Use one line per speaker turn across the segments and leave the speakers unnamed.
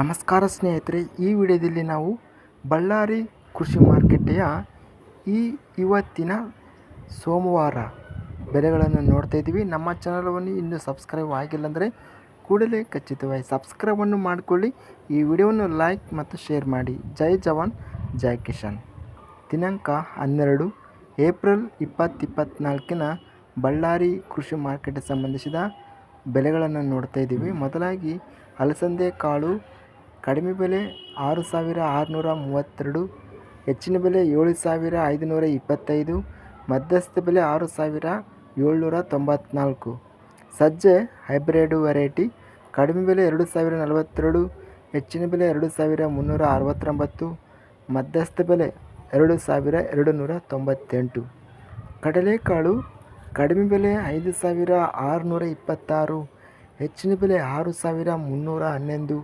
ನಮಸ್ಕಾರ ಸ್ನೇಹಿತರೆ, ಈ ವಿಡಿಯೋದಲ್ಲಿ ನಾವು ಬಳ್ಳಾರಿ ಕೃಷಿ ಮಾರುಕಟ್ಟೆಯ ಈ ಇವತ್ತಿನ ಸೋಮವಾರ ಬೆಲೆಗಳನ್ನು ನೋಡ್ತಾ ಇದ್ದೀವಿ. ನಮ್ಮ ಚಾನಲನ್ನು ಇನ್ನೂ ಸಬ್ಸ್ಕ್ರೈಬ್ ಆಗಿಲ್ಲ ಅಂದರೆ ಕೂಡಲೇ ಖಚಿತವಾಗಿ ಸಬ್ಸ್ಕ್ರೈಬನ್ನು ಮಾಡಿಕೊಳ್ಳಿ. ಈ ವಿಡಿಯೋವನ್ನು ಲೈಕ್ ಮತ್ತು ಶೇರ್ ಮಾಡಿ. ಜೈ ಜವಾನ್, ಜೈ ಕಿಶನ್ ದಿನಾಂಕ ಹನ್ನೆರಡು ಏಪ್ರಿಲ್ ಇಪ್ಪತ್ತು ಇಪ್ಪತ್ತ್ನಾಲ್ಕಿನ ಬಳ್ಳಾರಿ ಕೃಷಿ ಮಾರ್ಕೆಟ್ಗೆ ಸಂಬಂಧಿಸಿದ ಬೆಲೆಗಳನ್ನು ನೋಡ್ತಾ ಇದ್ದೀವಿ. ಮೊದಲಾಗಿ ಅಲಸಂದೆ, ಕಾಳು ಕಡಿಮೆ ಬೆಲೆ ಆರು ಸಾವಿರ ಆರುನೂರ ಮೂವತ್ತೆರಡು, ಹೆಚ್ಚಿನ ಬೆಲೆ ಏಳು ಸಾವಿರ ಐದುನೂರ ಇಪ್ಪತ್ತೈದು, ಮಧ್ಯಸ್ಥ ಬೆಲೆ ಆರು ಸಾವಿರ ಏಳ್ನೂರ ತೊಂಬತ್ನಾಲ್ಕು. ಸಜ್ಜೆ ಹೈಬ್ರಿಡ್ ವೆರೈಟಿ, ಕಡಿಮೆ ಬೆಲೆ ಎರಡು ಸಾವಿರ ನಲವತ್ತೆರಡು, ಹೆಚ್ಚಿನ ಬೆಲೆ ಎರಡು ಸಾವಿರ ಮುನ್ನೂರ ಅರವತ್ತೊಂಬತ್ತು, ಮಧ್ಯಸ್ಥ ಬೆಲೆ ಎರಡು ಸಾವಿರ ಎರಡು ನೂರ ತೊಂಬತ್ತೆಂಟು. ಕಡಲೆಕಾಳು, ಕಡಿಮೆ ಬೆಲೆ ಐದು ಸಾವಿರ ಆರುನೂರ ಇಪ್ಪತ್ತಾರು, ಹೆಚ್ಚಿನ ಬೆಲೆ ಆರು ಸಾವಿರ ಮುನ್ನೂರ ಹನ್ನೊಂದು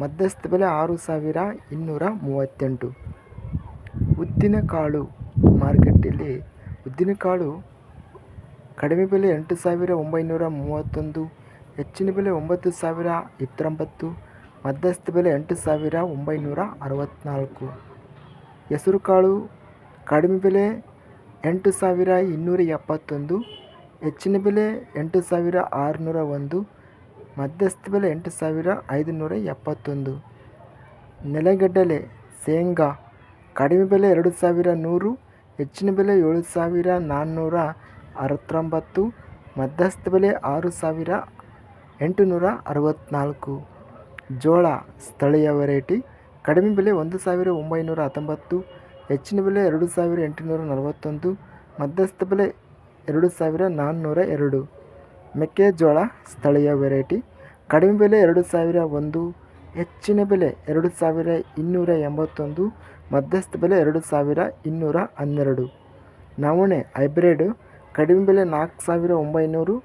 ಮಧ್ಯಸ್ಥ ಬೆಲೆ ಆರು ಸಾವಿರ ಇನ್ನೂರ ಮೂವತ್ತೆಂಟು. ಉದ್ದಿನಕಾಳು ಮಾರುಕಟ್ಟೆಯಲ್ಲಿ ಉದ್ದಿನಕಾಳು ಕಡಿಮೆ ಬೆಲೆ ಎಂಟು ಸಾವಿರ ಒಂಬೈನೂರ ಮೂವತ್ತೊಂದು, ಹೆಚ್ಚಿನ ಬೆಲೆ ಒಂಬತ್ತು ಸಾವಿರ ಇಪ್ಪತ್ತೊಂಬತ್ತು, ಮಧ್ಯಸ್ಥ ಬೆಲೆ ಎಂಟು ಸಾವಿರ ಒಂಬೈನೂರ ಅರವತ್ತ್ನಾಲ್ಕು ಹೆಸರುಕಾಳು ಕಡಿಮೆ ಬೆಲೆ ಎಂಟು ಸಾವಿರ ಇನ್ನೂರ ಎಪ್ಪತ್ತೊಂದು, ಹೆಚ್ಚಿನ ಬೆಲೆ ಎಂಟು ಸಾವಿರ ಆರುನೂರ ಒಂದು ಮಧ್ಯಸ್ಥ ಬೆಲೆ ಎಂಟು ಸಾವಿರ ಐದುನೂರ ಎಪ್ಪತ್ತೊಂದು. ನೆಲಗಡಲೆ, ಶೇಂಗಾ, ಕಡಿಮೆ ಬೆಲೆ ಎರಡು ಸಾವಿರ ನೂರು, ಹೆಚ್ಚಿನ ಬೆಲೆ ಏಳು ಸಾವಿರ ನಾನ್ನೂರ ಅರವತ್ತೊಂಬತ್ತು, ಮಧ್ಯಸ್ಥ ಬೆಲೆ ಆರು ಸಾವಿರ ಎಂಟುನೂರ ಅರವತ್ತ್ನಾಲ್ಕು ಜೋಳ, ಸ್ಥಳೀಯ ವೆರೈಟಿ ಕಡಿಮೆ ಬೆಲೆ ಒಂದು ಸಾವಿರ ಒಂಬೈನೂರ ಹತ್ತೊಂಬತ್ತು, ಹೆಚ್ಚಿನ ಬೆಲೆ ಎರಡು ಸಾವಿರ ಎಂಟುನೂರ ನಲವತ್ತೊಂದು, ಮಧ್ಯಸ್ಥ ಬೆಲೆ ಎರಡು ಸಾವಿರ ನಾನ್ನೂರ ಎರಡು. ಮೆಕ್ಕೆಜೋಳ ಸ್ಥಳೀಯ ವೆರೈಟಿ. ಕಡಿಮೆ ಬೆಲೆ ಎರಡು ಸಾವಿರ ಒಂದು, ಹೆಚ್ಚಿನ ಬೆಲೆ ಎರಡು ಸಾವಿರ ಇನ್ನೂರ ಎಂಬತ್ತೊಂದು, ಮಧ್ಯಸ್ಥ ಬೆಲೆ ಎರಡು ಸಾವಿರ ಇನ್ನೂರ ಹನ್ನೆರಡು. ನವಣೆ ಹೈಬ್ರಿಡ್, ಕಡಿಮೆ ಬೆಲೆ ನಾಲ್ಕು ಸಾವಿರ ಒಂಬೈನೂರು,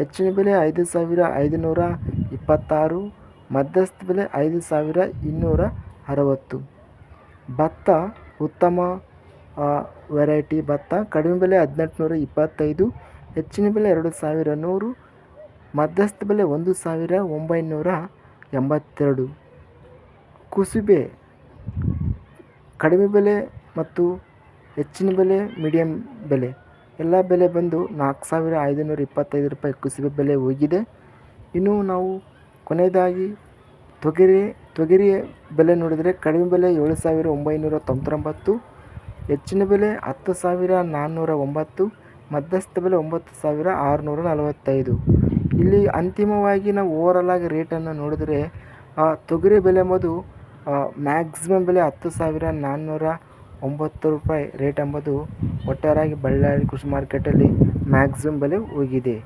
ಹೆಚ್ಚಿನ ಬೆಲೆ ಐದು ಸಾವಿರ ಐದುನೂರ ಇಪ್ಪತ್ತಾರು, ಮಧ್ಯಸ್ಥ ಬೆಲೆ ಐದು ಸಾವಿರ ಇನ್ನೂರ ಅರವತ್ತು. ಭತ್ತ ಉತ್ತಮ ವೆರೈಟಿ ಭತ್ತ, ಕಡಿಮೆ ಬೆಲೆ ಹದಿನೆಂಟುನೂರ ಇಪ್ಪತ್ತೈದು ಹೆಚ್ಚಿನ ಬೆಲೆ ಎರಡು ಸಾವಿರ ನೂರು, ಮಧ್ಯಸ್ಥ ಬೆಲೆ ಒಂದು ಸಾವಿರ ಒಂಬೈನೂರ ಎಂಬತ್ತೆರಡು. ಕುಸುಬೆ ಕಡಿಮೆ ಬೆಲೆ ಮತ್ತು ಹೆಚ್ಚಿನ ಬೆಲೆ ಮೀಡಿಯಮ್ ಬೆಲೆ. ಎಲ್ಲ ಬೆಲೆ ಬಂದು ನಾಲ್ಕು ಸಾವಿರ ಐದುನೂರ ಇಪ್ಪತ್ತೈದು ರೂಪಾಯಿ ಕುಸುಬೆ ಬೆಲೆ ಹೋಗಿದೆ. ಇನ್ನು ನಾವು ಕೊನೆಯದಾಗಿ ತೊಗರಿ, ತೊಗರಿಯ ಬೆಲೆ ನೋಡಿದರೆ ಕಡಿಮೆ ಬೆಲೆ ಏಳು ಸಾವಿರ ಒಂಬೈನೂರ ತೊಂಬತ್ತೊಂಬತ್ತು, ಹೆಚ್ಚಿನ ಬೆಲೆ ಹತ್ತು ಸಾವಿರ ನಾನ್ನೂರ ಒಂಬತ್ತು ಮಧ್ಯಸ್ಥ ಬೆಲೆ ಒಂಬತ್ತು ಸಾವಿರ ಆರುನೂರ ನಲವತ್ತೈದು. ಇಲ್ಲಿ ಅಂತಿಮವಾಗಿ ನಾವು ಓವರಾಲ್ ಆಗಿ ರೇಟನ್ನು ನೋಡಿದರೆ ತೊಗರಿ ಬೆಲೆ ಎಂಬುದು ಮ್ಯಾಕ್ಸಿಮಮ್ ಬೆಲೆ ಹತ್ತು ಸಾವಿರ ನಾನ್ನೂರ ಒಂಬತ್ತು ರೂಪಾಯಿ ರೇಟ್ ಎಂಬುದು ಒಟ್ಟಾರೆಯಾಗಿ ಬಳ್ಳಾರಿ ಕೃಷಿ ಮಾರ್ಕೆಟಲ್ಲಿ ಮ್ಯಾಕ್ಸಿಮಮ್ ಬೆಲೆ ಹೋಗಿದೆ